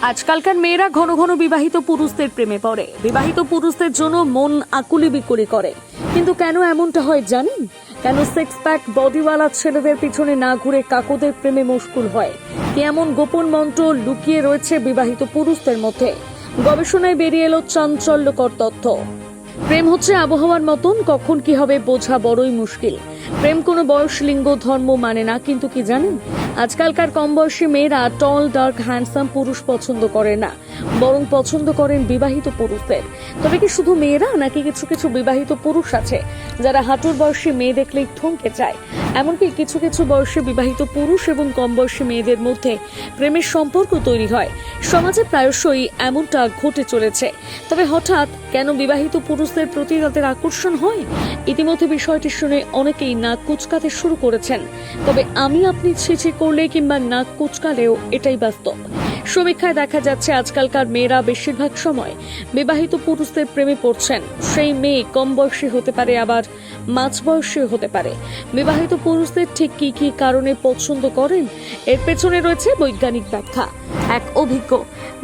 আজকালকার মেয়েরা ঘন ঘন বিবাহিত পুরুষদের প্রেমে পড়ে। বিবাহিত পুরুষদের জন্য মন আকুলি বিকুলি করে। কিন্তু কেন এমনটা হয় জানেন? কেন সিক্স প্যাক বডিওয়ালা ছেলেদের পিছনে না ঘুরে কাকুদের প্রেমে মুশকুল হয়? এমন গোপন মন্ত্র লুকিয়ে রয়েছে বিবাহিত পুরুষদের মধ্যে? গবেষণায় বেরিয়ে এলো চাঞ্চল্যকর তথ্য। প্রেম হচ্ছে আবহাওয়ার মতন, কখন কি হবে বোঝা বড়ই মুশকিল। প্রেম কোনো বয়স, লিঙ্গ, ধর্ম মানে না, কিন্তু কি জানেন? আজকালকার কম বয়সী মেয়েরা টল ডার্ক হ্যান্ডসাম পুরুষ পছন্দ করে না, বরং পছন্দ করেন বিবাহিত পুরুষদের। তবে কি শুধু মেয়েরা নাকি কিছু কিছু বিবাহিত পুরুষ আছে, যারা হাঁটুর বয়সী মেয়ে দেখলেই থমকে যায়? এমনকি কিছু কিছু বয়সে বিবাহিত পুরুষ এবং কম বয়সী মেয়েদের মধ্যে প্রেমের সম্পর্ক তৈরি হয়। সমাজে প্রায়শই এমনটা ঘটে চলেছে। তবে হঠাৎ কেন বিবাহিত পুরুষদের প্রতি তাদের আকর্ষণ হয়? ইতিমধ্যে বিষয়টি শুনে অনেকেই নাক কুচকাতে শুরু করেছেন। তবে আমি আপনি ছিছি করলে কিংবা নাক কুচকালেও এটাই বাস্তব। সমীক্ষায় দেখা যাচ্ছে আজকালকার মেয়েরা বেশিরভাগ সময় বিবাহিত পুরুষদের প্রেমে পড়ছেন। সেই মেয়ে কম বয়সী হতে পারে, আবার মাঝ বয়সী হতে পারে। বিবাহিত পুরুষদের ঠিক কি কি কারণে পছন্দ করেন? এর পেছনে রয়েছে বৈজ্ঞানিক ব্যাখ্যা। এক অভিজ্ঞ।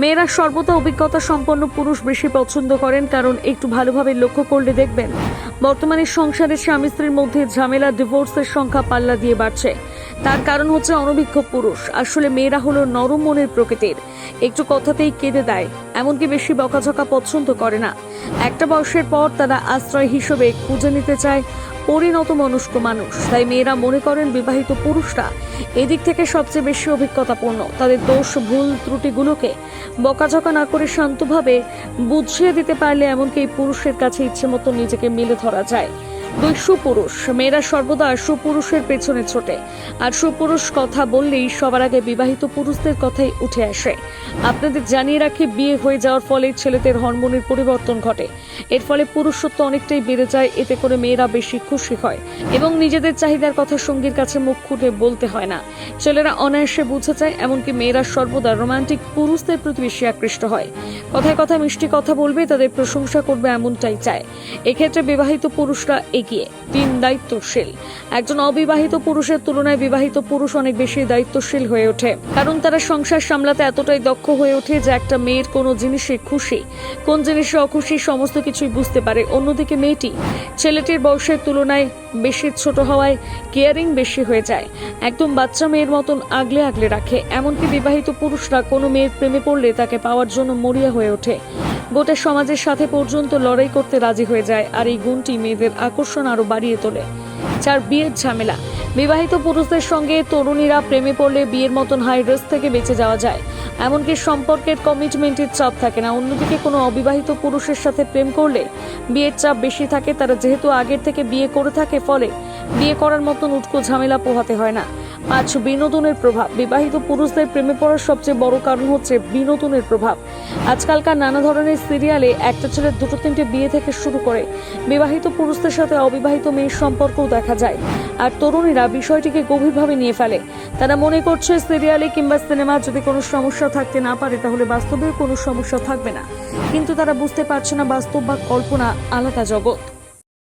মেয়েরা সর্বদা অভিজ্ঞতা সম্পন্ন পুরুষ বেশি পছন্দ করেন কারণ একটু ভালোভাবে লক্ষ্য করলে দেখবেন, বর্তমানে সংসারে স্বামী স্ত্রীর মধ্যে ঝামেলা, ডিভোর্সের সংখ্যা পাল্লা দিয়ে বাড়ছে। তার কারণ হচ্ছে অনভিজ্ঞ পুরুষ। আসলে মেয়েরা হলো নরম মনের প্রকৃতির। একটু কথাতেই কেঁদে দেয়, এমনকি বেশি বকাঝকা পছন্দ করে না। একটা বয়সের পর তারা আশ্রয় হিসেবে খুঁজে নিতে চায় পরিণত মনস্ক মানুষ। তাই মেয়েরা মনে করেন বিবাহিত পুরুষরা এদিক থেকে সবচেয়ে বেশি অভিজ্ঞতাপূর্ণ। তাদের দোষ, ভুল ত্রুটিগুলোকে বকাঝকা না করে শান্তভাবে বুঝিয়ে দিতে পারলে এমনকি পুরুষের কাছে ইচ্ছে মতো নিজেকে মিলে ধরা যায়। দুই সুপুরুষ। মেয়েরা সর্বদা সুপুরুষের পেছনে ছোটে। আর সুপুরুষ কথা বললেই সবার আগে বিবাহিত পুরুষদের কথাই উঠে আসে। আপনাদের জানিয়ে রাখি, বিয়ে হয়ে যাওয়ার ফলে ছেলেদের হরমোনের পরিবর্তন ঘটে। এর ফলে পুরুষত্ব অনেকটাই বেড়ে যায়, এতে করে মেয়েরা বেশি খুশি হয়। এবং নিজেদের চাহিদার কথা সঙ্গীর কাছে মুখ খুলে বলতে হয় না। ছেলেরা অনায়াসে বুঝে যায়, এমনকি মেয়েরা সর্বদা রোমান্টিক পুরুষদের প্রতি বেশি আকৃষ্ট হয়। কথায় কথা মিষ্টি কথা বলবে, তাদের প্রশংসা করবে এমনটাই চায়। এক্ষেত্রে বিবাহিত পুরুষরা এগিয়ে তিন দায়িত্বশীল। একজন অবিবাহিত পুরুষের তুলনায় বিবাহিত পুরুষ অনেক বেশি দায়িত্বশীল হয়ে ওঠে। কারণ তারা সংসার সামলাতে এতটাই দক্ষ হয়ে ওঠে যে একটা মেয়ের কোনো জিনিসে খুশি। কোন জিনিসে অখুশি সমস্ত কিছুই বুঝতে পারে। অন্যদিকে মেয়েটি ছেলেটির বয়সের তুলনায় বেশি ছোট হওয়ায় কেয়ারিং বেশি হয়ে যায়। একদম বাচ্চা মেয়ের মতন আগলে আগলে রাখে। এমনকি বিবাহিত পুরুষরা কোনো মেয়ের প্রেমে পড়লে তাকে পাওয়ার জন্য মরিয়া হয়ে ওঠে। গোটা সমাজের সাথে পর্যন্ত লড়াই করতে রাজি হয়ে যায় আর এই গুণটি মেয়েদের আকর্ষণ আরও বাড়িয়ে তোলে। চার বিয়ের ঝামেলা। বিবাহিত পুরুষদের সঙ্গে তরুণীরা প্রেমে পড়লে বিয়ের মতন হাই রিস্ক থেকে বেঁচে যাওয়া যায়। এমনকি সম্পর্কের কমিটমেন্টের চাপ থাকে না। অন্যদিকে কোনো অবিবাহিত পুরুষের সাথে প্রেম করলে বিয়ের চাপ বেশি থাকে। তারা যেহেতু আগের থেকে বিয়ে করে থাকে, ফলে বিয়ে করার মতন উটকো ঝামেলা পোহাতে হয় না। পাঁচ বিনোদনের প্রভাব। বিবাহিত পুরুষদের প্রেমে পড়ার সবচেয়ে বড় কারণ হচ্ছে বিনোদনের প্রভাব। আজকালকার নানা ধরনের সিরিয়ালে একটা ছেলের দুটো তিনটে বিয়ে থেকে শুরু করে বিবাহিত পুরুষদের সাথে অবিবাহিত মেয়ের সম্পর্কও দেখা যায়। আর তরুণীরা বিষয়টিকে গভীরভাবে নিয়ে ফেলে। তারা মনে করছে সিরিয়ালে কিংবা সিনেমা যদি কোনো সমস্যা থাকতে না পারে, তাহলে বাস্তবেও কোনো সমস্যা থাকবে না। কিন্তু তারা বুঝতে পারছে না বাস্তব বা কল্পনা আলাদা জগৎ।